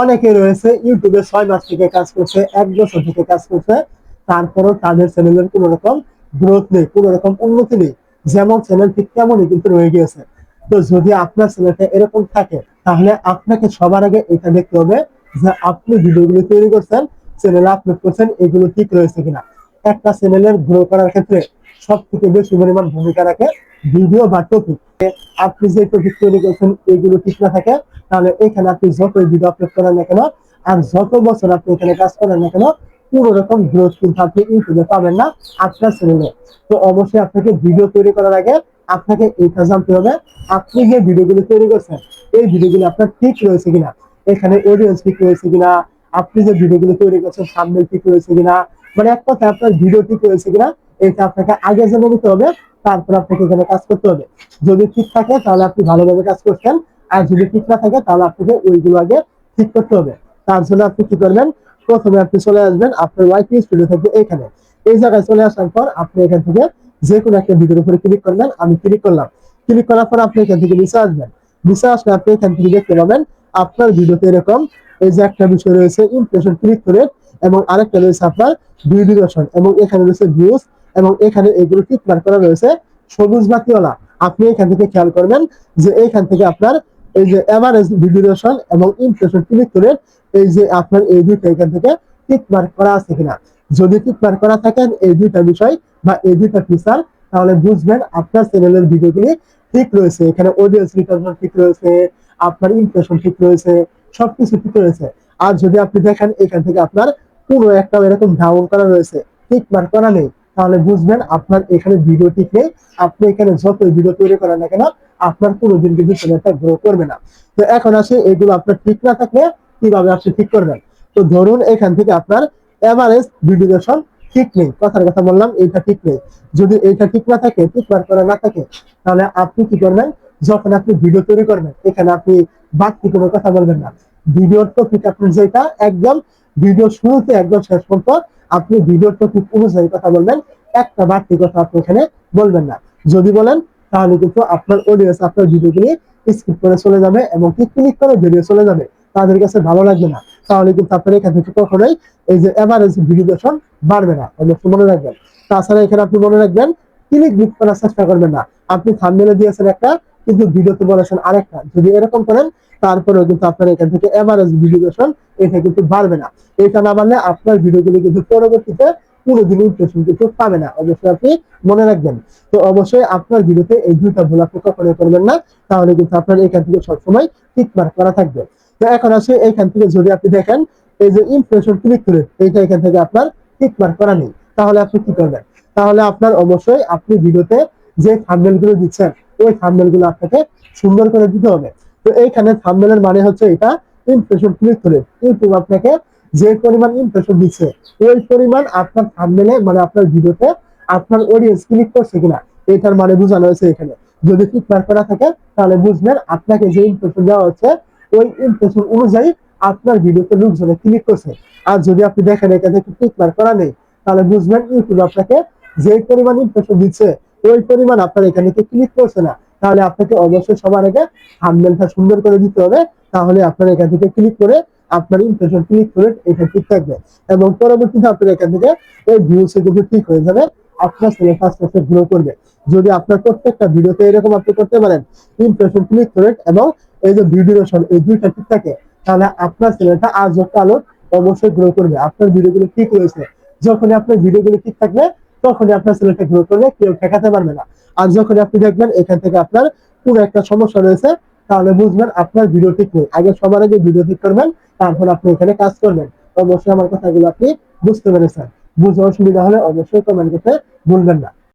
অনেকে রয়েছে ইউটিউবে ছয় মাস থেকে কাজ করছে, এক বছর থেকে কাজ করছে, তারপরও তাদের চ্যানেলের কোনো রকম গ্রোথ নেই, কোনো রকম উন্নতি নেই। যেমন চ্যানেল ঠিক তেমনই কিন্তু রয়ে গিয়েছে। তো যদি আপনার চ্যানেলটা এরকম থাকে, তাহলে আপনাকে সবার আগে এটা দেখতে হবে যে আপনি ভিডিওগুলো তৈরি করছেন চ্যানেলে আপলোড করছেন, এগুলো ঠিক রয়েছে কিনা। একটা চ্যানেলের গ্রো করার ক্ষেত্রে সব থেকে বেশি পরিমাণ ভূমিকা রাখে ভিডিও বা টপিক আপনি যে টপিক তৈরি করছেন, এগুলো ঠিক না থাকে, তাহলে এখানে আপনি যত ভিডিও আপলোড করেন না কেন, আর যত বছর আপনি এখানে কাজ করেন না কেন কোনো রকম গ্রোথ কিন্তু আপনি ইউটিউবে পাবেন না আপনার চ্যানেলে তো অবশ্যই আপনাকে ভিডিও তৈরি করার আগে আপনাকে এটা জানতে হবে, আপনি যে ভিডিওগুলো তৈরি করছেন, এই ভিডিওগুলো আপনার ঠিক রয়েছে কিনা? এখানে অডিয়েন্স ঠিক রয়েছে কিনা? আপনি যে ভিডিওগুলো তৈরি করছেন সামনে ঠিক রয়েছে কিনা? মানে এক কথা আপনার ভিডিও ঠিক রয়েছে কিনা, এটা আপনাকে আগে জেনে নিতে হবে, তারপর আপনাকে এখানে কাজ করতে হবে। যদি ঠিক থাকে, তাহলে আপনি ভালোভাবে কাজ করছেন, আর যদি ঠিক না থাকে, তাহলে আপনাকে ওইগুলো আগে ঠিক করতে হবে। তার জন্য আপনি কি করবেন, প্রথমে আপনি চলে আসবেন আপনার ওয়াইটি স্টুডিও থাকবে এখানে। এই জায়গায় চলে আসার পর আপনি এখান থেকে যে কোনো একটা ভিডিওর উপরে ক্লিক করবেন, আমি ক্লিক করলাম। ক্লিক করার পর আপনি এখান থেকে নিচে আসবেন। নিচে আসলে আপনি এখান থেকে দেখতে পাবেন, আপনার ভিডিওতে এরকম এই যে একটা বিষয় রয়েছে ইমপ্রেশন ক্লিক করে এবং আরেকটা রয়েছে আপনার ভিউ ডিউরেশন এবং এখানে রয়েছে ভিউজ, এবং এখানে এগুলো ঠিক মার্ক করা রয়েছে? সবুজ বাতিওয়ালা আপনি এখান থেকে খেয়াল করবেন যে এইখান থেকে আপনার এই যে এভারেজ ভিডিওশন এবং ইমপ্রেশন ক্লিক করে এই যে আপনার এই দুইটা এখান থেকে টিক মার্ক করা আছে কিনা। যদি টিক মার্ক করা থাকেন এই দুইটা বিষয় বা এই দুইটা ফিচার তাহলে বুঝবেন আপনার চ্যানেলের ভিডিওগুলি ঠিক রয়েছে। এখানে অডিয়েন্স রিটার্ন ঠিক রয়েছে, আপনার ইমপ্রেশন ঠিক রয়েছে, সবকিছু ঠিক রয়েছে। আর যদি আপনি দেখেন এখান থেকে আপনার পুরো একটা এরকম ডাউন করা রয়েছে। টিক মার্ক করা নেই। তাহলে বুঝবেন আপনার এখানে ভিডিও ঠিক নেই। আপনি এখানে যত ভিডিও তৈরি করেন না কেন, আপনার কোনোদিন কিন্তু চ্যানেলটা গ্রো করবে না। তো এখন আসে, এগুলো আপনার ঠিক না থাকলে কীভাবে আপনি ঠিক করবেন? তো ধরুন এখান থেকে আপনার এভারেজ ভিডিওশন ঠিক নেই। কথার কথা বললাম, এইটা ঠিক নেই। যদি এইটা ঠিক না থাকে, ঠিক বার করা না থাকে, তাহলে আপনি কি করবেন? যখন আপনি ভিডিও তৈরি করবেন, এখানে আপনি বাড়তি কোনো কথা বলবেন না। ভিডিওর টপিক আপনি যেটা, একদম ভিডিও শুরুতে একদম শেষ পর্যন্ত আপনি ভিডিওর টপিক অনুযায়ী কথা বলবেন, একটা বাড়তি কথা আপনি এখানে বলবেন না। যদি বলেন, তাহলে কিন্তু আপনার অডিয়েন্স আপনার ভিডিওগুলি স্কিপ করে চলে যাবে এবং ক্লিক করে ভিডিও চলে যাবে, তাদের কাছে ভালো লাগবে না। তাহলে কিন্তু আপনার এখান থেকে কখনোই এই যে এভারেজ ভিডিওশন বাড়বে না অবশ্যই মনে রাখবেন। তাছাড়া এখানে আপনি মনে রাখবেন ক্লিক ক্লিক করার চেষ্টা করবেন না। আপনি থাম্বনেলে দিয়েছেন একটা কিন্তু ভিডিওতে বলেছেন আরেকটা। যদি এরকম করেন, তারপরেও কিন্তু আপনার এখান থেকে এভারেজ ভিডিওশন এটা কিন্তু বাড়বে না। এটা না বাড়লে আপনার ভিডিওগুলি কিন্তু পরবর্তীতে কোনোদিন ইমপ্রেশন কিন্তু পাবে না। অবশ্যই আপনি মনে রাখবেন। তো অবশ্যই আপনার ভিডিওতে এই দুইটা ভুল আপনি কখনোই করবেন না। তাহলে কিন্তু আপনার এখান থেকে সবসময় টিক মার্ক করা থাকবে। তো এখন আসে এইখান থেকে যদি আপনি দেখেন, এই যে ইমপ্রেশন ক্লিক করে এইটা এখান থেকে আপনার টিক মার্ক করা নেই। তাহলে আপনি কি করবেন? তাহলে আপনার অবশ্যই আপনি ভিডিওতে যে থাম্বনেলগুলো দিচ্ছেন ওই থাম্বনেলগুলো আপনাকে সুন্দর করে দিতে হবে। তো এইখানে থাম্বনেলের মানে হচ্ছে এটা ইমপ্রেশন ক্লিক করে ইউটিউব আপনাকে যে পরিমাণ ইমপ্রেশন দিচ্ছে, ওই পরিমাণ আপনার থাম্বনেলে মানে আপনার ভিডিওতে আপনার অডিয়েন্স ক্লিক করছে কিনা, এটার মানে বোঝানো হয়েছে এখানে। যদি ক্লিক করা থাকে, তাহলে বুঝবেন আপনাকে যে ইমপ্রেশন দেওয়া হচ্ছে, ওই ইমপ্রেশন অনুযায়ী আপনার ভিডিওতে লোকজনে ক্লিক করছে। আর যদি আপনি দেখেন এখান ক্লিক করা নেই, তাহলে বুঝবেন ইউটিউব আপনাকে যে পরিমাণ ইমপ্রেশন দিচ্ছে ওই পরিমাণ আপনার এখানে ক্লিক করছে না। তাহলে আপনাকে অবশ্যই সবার আগে থাম্বনেলটা সুন্দর করে দিতে হবে। তাহলে আপনার এখান থেকে ক্লিক করে আপনার ইমপ্রেশন ক্লিক করে এটা ঠিক থাকবে। এবং পরবর্তীতে আপনার এখান থেকে এই ভিউস কিন্তু ঠিক হয়ে যাবে। আপনার চ্যানেল ফার্স্ট ফার্স্ট গ্রো করবে। যদি আপনার প্রত্যেকটা ভিডিওতে এরকম আপনি করতে পারেন ইমপ্রেশন ক্লিক করে এবং এই যে ভিডিওশন এই দুইটা ঠিক থাকে, তাহলে আপনার চ্যানেলটা আজ আলো অবশ্যই গ্রো করবে। আপনার ভিডিওগুলো ঠিক রয়েছে যখন আপনার ভিডিওগুলো ঠিক থাকবে তখনই আপনার ছেলেকে গ্রো করবে কেউ ঠেকাতে পারবে না। আর যখন আপনি দেখবেন এখান থেকে আপনার পুরো একটা সমস্যা রয়েছে, তাহলে বুঝবেন আপনার ভিডিও ঠিক নেই। আগে সবার আগে ভিডিও ঠিক করবেন, তারপর আপনি এখানে কাজ করবেন। অবশ্যই আমার কথাগুলো আপনি বুঝতে পেরেছেন। বুঝে অসুবিধা হলে অবশ্যই কমেন্ট করতে ভুলবেন না।